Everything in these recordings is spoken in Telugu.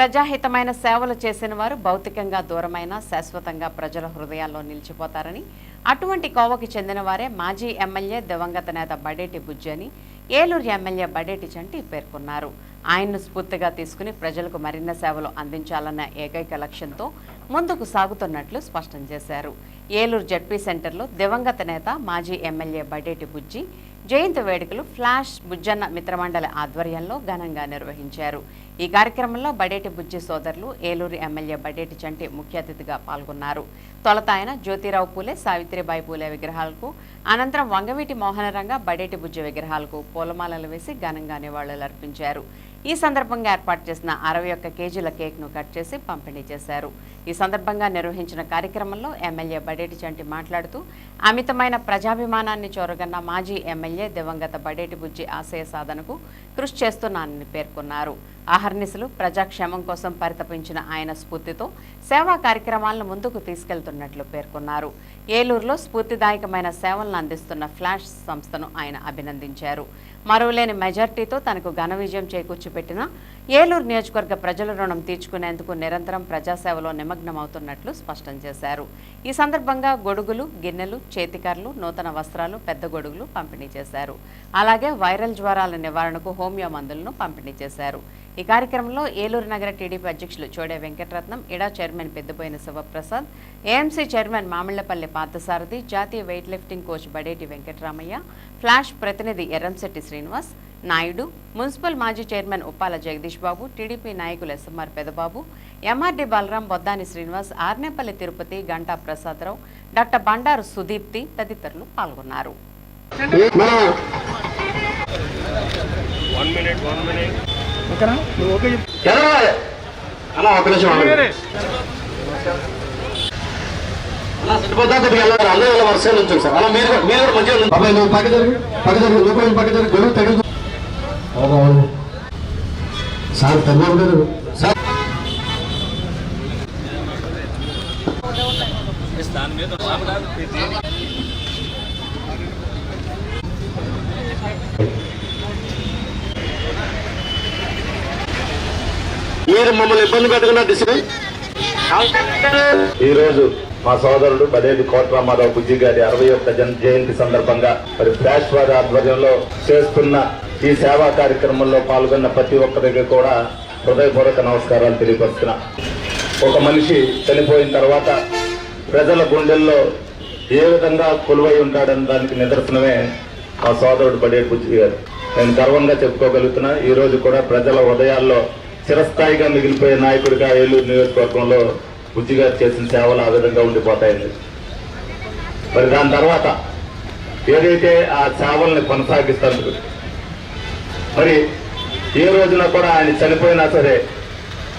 ప్రజాహితమైన సేవలు చేసిన వారు భౌతికంగా దూరమైన శాశ్వతంగా ప్రజల హృదయాల్లో నిలిచిపోతారని అటువంటి కోవకి చెందిన వారే మాజీ ఎమ్మెల్యే దివంగత నేత బడేటి బుజ్జి అని ఏలూరు ఎమ్మెల్యే బడేటి చంటి పేర్కొన్నారు. ఆయన్ను స్ఫూర్తిగా తీసుకుని ప్రజలకు మరిన్న సేవలు అందించాలన్న ఏకైక లక్ష్యంతో ముందుకు సాగుతున్నట్లు స్పష్టం చేశారు. ఏలూరు జడ్పీ సెంటర్లో దివంగత నేత మాజీ ఎమ్మెల్యే బడేటి బుజ్జి జయంతి వేడుకలు ఫ్లాష్ బుజ్జన్న మిత్రమండలి ఆధ్వర్యంలో ఘనంగా నిర్వహించారు. ఈ కార్యక్రమంలో బడేటి బుజ్జి సోదరులు ఏలూరు ఎమ్మెల్యే బడేటి చంటి ముఖ్య అతిథిగా పాల్గొన్నారు. తొలత ఆయన జ్యోతిరావు పూలే సావిత్రిబాయి పూలే విగ్రహాలకు అనంతరం వంగవీటి మోహనరంగ బడేటి బుజ్జి విగ్రహాలకు పూలమాలలు వేసి ఘనంగా నివాళులర్పించారు. ఈ సందర్భంగా ఏర్పాటు చేసిన అరవై ఒక్క కేజీల కేక్ను కట్ చేసి పంపిణీ చేశారు. ఈ సందర్భంగా నిర్వహించిన కార్యక్రమంలో ఎమ్మెల్యే బడేటి చంటి మాట్లాడుతూ అమితమైన ప్రజాభిమానాన్ని చొరగన్న మాజీ ఎమ్మెల్యే దివంగత బడేటి బుజ్జి ఆశయ సాధనకు కృషి చేస్తున్నానని పేర్కొన్నారు. అహర్నిశలు ప్రజాక్షేమం కోసం పరితపించిన ఆయన స్ఫూర్తితో సేవా కార్యక్రమాలను ముందుకు తీసుకెళ్తున్నట్లు పేర్కొన్నారు. ఏలూరులో స్ఫూర్తిదాయకమైన సేవలను అందిస్తున్న ఫ్లాష్ సంస్థను ఆయన అభినందించారు. మరువలేని మెజార్టీతో తనకు ఘన విజయం చేకూర్చిపెట్టిన ఏలూరు నియోజకవర్గ ప్రజల రుణం తీర్చుకునేందుకు నిరంతరం ప్రజాసేవలో నిమగ్నమవుతున్నట్లు స్పష్టం చేశారు. ఈ సందర్భంగా గొడుగులు గిన్నెలు చేతికర్లు నూతన వస్త్రాలు పెద్ద గొడుగులు పంపిణీ చేశారు. అలాగే వైరల్ జ్వరాల నివారణకు హోం హోమియో మందులను పంపిణీ చేశారు. ఈ కార్యక్రమంలో ఏలూరు నగర టీడీపీ అధ్యక్షులు చోడే వెంకటరత్నం ఇడా chairman Peddaboina Sivaprasad AMC chairman Mamillapalli Parthasarathi జాతీయ weight lifting coach Badeti Venkataramaiah flash ప్రతినిధి ఎర్రంశెట్టి శ్రీనివాస్ నాయుడు మున్సిపల్ మాజీ చైర్మన్ ఉప్పాల జగదీష్ బాబు టీడీపీ నాయకులు SMR Pedababu MRD Balaram Boddani Srinivas Arnepalli Tirupati Ganta Prasadarao doctor Bandaru Sudeepthi తదితరులు పాల్గొన్నారు. వన్ మినిట్ వన్ మినిట్ ఓకేనా? నువ్వు ఓకే అన్న ఒక నిమిషం ఆగండి. అన్న సరిపోతాకి వెళ్ళాలి. అందరూ ఇలా వరుసగా నుంచోండి సార్? అలా మీరు మీరు కూడా మంచిగా నుంచోండి. బాబాయ్ నువ్వు పక్క జరుగు. పక్క జరుగు నువ్వు కొంచెం పక్క జరుగు. తగులు అవును. సార్ పెద్దబాబు గారు సార్. దాని మీద మీరు మమ్మల్ని ఇబ్బంది పెట్టకుండా డిసిప్లిన్ ఈరోజు మా సోదరుడు బదేది కోట్రామారావు బుజ్జి గారి అరవై ఒక్క జన్ జయంతి సందర్భంగా మరి ఫ్లాష్ వారి ఆధ్వర్యంలో చేస్తున్న ఈ సేవా కార్యక్రమంలో పాల్గొన్న ప్రతి ఒక్కరికి కూడా హృదయపూర్వక నమస్కారాలు తెలియపరుస్తున్నా. ఒక మనిషి చనిపోయిన తర్వాత ప్రజల గుండెల్లో ఏ విధంగా కొలువై ఉంటాడని దానికి నిదర్శనమే మా సోదరుడు బడే బుజ్జి గారు. నేను గర్వంగా చెప్పుకోగలుగుతున్నా ఈరోజు కూడా ప్రజల హృదయాల్లో చిరస్థాయిగా మిగిలిపోయే నాయకుడిగా ఏలూరు నియోజకవర్గంలో బుజ్జిగారు చేసిన సేవలు ఆ విధంగా ఉండిపోతాయండి. మరి దాని తర్వాత ఏదైతే ఆ సేవల్ని కొనసాగిస్తారు మరి ఏ రోజున కూడా ఆయన చనిపోయినా సరే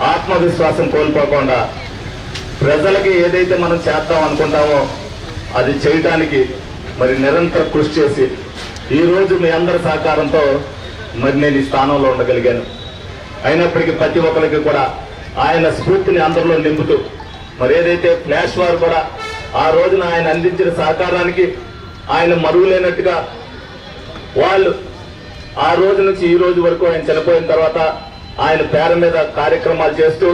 ఆత్మవిశ్వాసం కోల్పోకుండా ప్రజలకి ఏదైతే మనం చేద్దాం అనుకుంటామో అది చేయటానికి మరి నిరంతర కృషి చేసి ఈ రోజు మీ అందరి సహకారంతో మరి నేను ఈ స్థానంలో ఉండగలిగాను. అయినప్పటికీ ప్రతి ఒక్కరికి కూడా ఆయన స్ఫూర్తిని అందరిలో నింపుతూ మరి ఏదైతే ఫ్లాష్ వారు కూడా ఆ రోజున ఆయన అందించిన సహకారానికి ఆయన మరువులేనట్టుగా వాళ్ళు ఆ రోజు నుంచి ఈ రోజు వరకు ఆయన చనిపోయిన తర్వాత ఆయన పేర మీద కార్యక్రమాలు చేస్తూ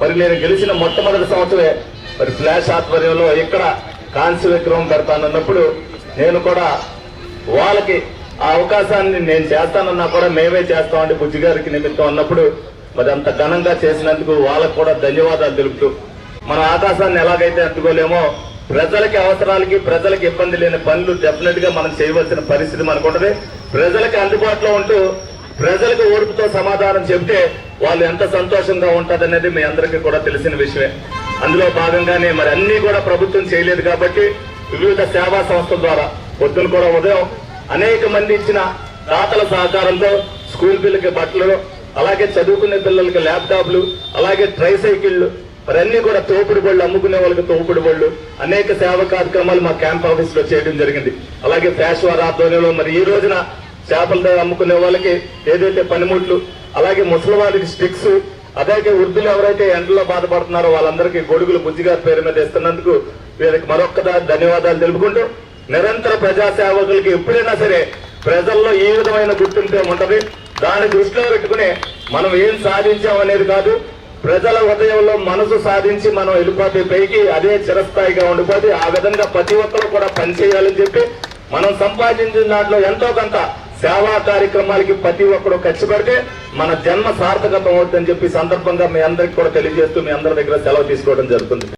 మరి నేను గెలిచిన మొట్టమొదటి సంవత్సరమే మరి ఫ్లాష్ ఆధ్వర్యంలో ఇక్కడ కాంస్య విగ్రహం పెడతానన్నప్పుడు నేను కూడా వాళ్ళకి ఆ అవకాశాన్ని నేను చేస్తానన్నా కూడా మేమే చేస్తామంటే బుజ్జి గారికి నిమిత్తం అన్నప్పుడు మరి అంత ఘనంగా చేసినందుకు వాళ్ళకు కూడా ధన్యవాదాలు తెలుపుతూ మన ఆకాశాన్ని ఎలాగైతే అందుకోలేమో ప్రజలకి అవసరాలకి ప్రజలకి ఇబ్బంది లేని పనులు డెఫినెట్గా మనం చేయవలసిన పరిస్థితి మనకు ఉంటది. ప్రజలకి అందుబాటులో ఉంటూ ప్రజలకు ఓర్పుతో సమాధానం చెబితే వాళ్ళు ఎంత సంతోషంగా ఉంటదనేది మీ అందరికీ కూడా తెలిసిన విషయమే. అందులో భాగంగానే మరి అన్ని కూడా ప్రభుత్వం చేయలేదు కాబట్టి వివిధ సేవా సంస్థల ద్వారా పొద్దున కూడా ఉదయం అనేక మంది ఇచ్చిన దాతల సహకారంతో స్కూల్ పిల్లలకి బట్టలు అలాగే చదువుకునే పిల్లలకి ల్యాప్టాప్లు అలాగే ట్రై మరన్నీ కూడా తోపుడు బళ్ళు అమ్ముకునే వాళ్ళకి తోపుడు బళ్ళు అనేక సేవా కార్యక్రమాలు మా క్యాంప్ ఆఫీస్లో చేయడం జరిగింది. అలాగే ఫ్యాష్ ఆధ్వర్యంలో మరి ఈ రోజున చేపల అమ్ముకునే వాళ్ళకి ఏదైతే పనిముట్లు అలాగే ముసలివారికి స్టిక్స్ అలాగే వృద్ధులు ఎవరైతే ఎండలో బాధపడుతున్నారో వాళ్ళందరికీ గొడుగులు బుజ్జిగారి పేరు మీద ఇస్తున్నందుకు వీరికి మరొక్కసారి ధన్యవాదాలు తెలుపుకుంటూ నిరంతర ప్రజాసేవకులకి ఎప్పుడైనా సరే ప్రజల్లో ఏ విధమైన గుర్తింపు ఉంటుంది దాన్ని దృష్టిలో పెట్టుకుని మనం ఏం సాధించాం అనేది కాదు ప్రజల హృదయంలో మనసు సాధించి మనం వెళ్ళిపోతే పైకి అదే చిరస్థాయిగా ఉండిపోతే ఆ విధంగా ప్రతి ఒక్కరు కూడా పనిచేయాలని చెప్పి మనం సంపాదించిన దాంట్లో ఎంతో కొంత సేవా కార్యక్రమాలకి ప్రతి ఒక్కరు ఖర్చు పెడితే మన జన్మ సార్థకత అవుతుందని చెప్పి సందర్భంగా మీ అందరికి కూడా తెలియజేస్తూ మీ అందరి దగ్గర సెలవు తీసుకోవడం జరుగుతుంది.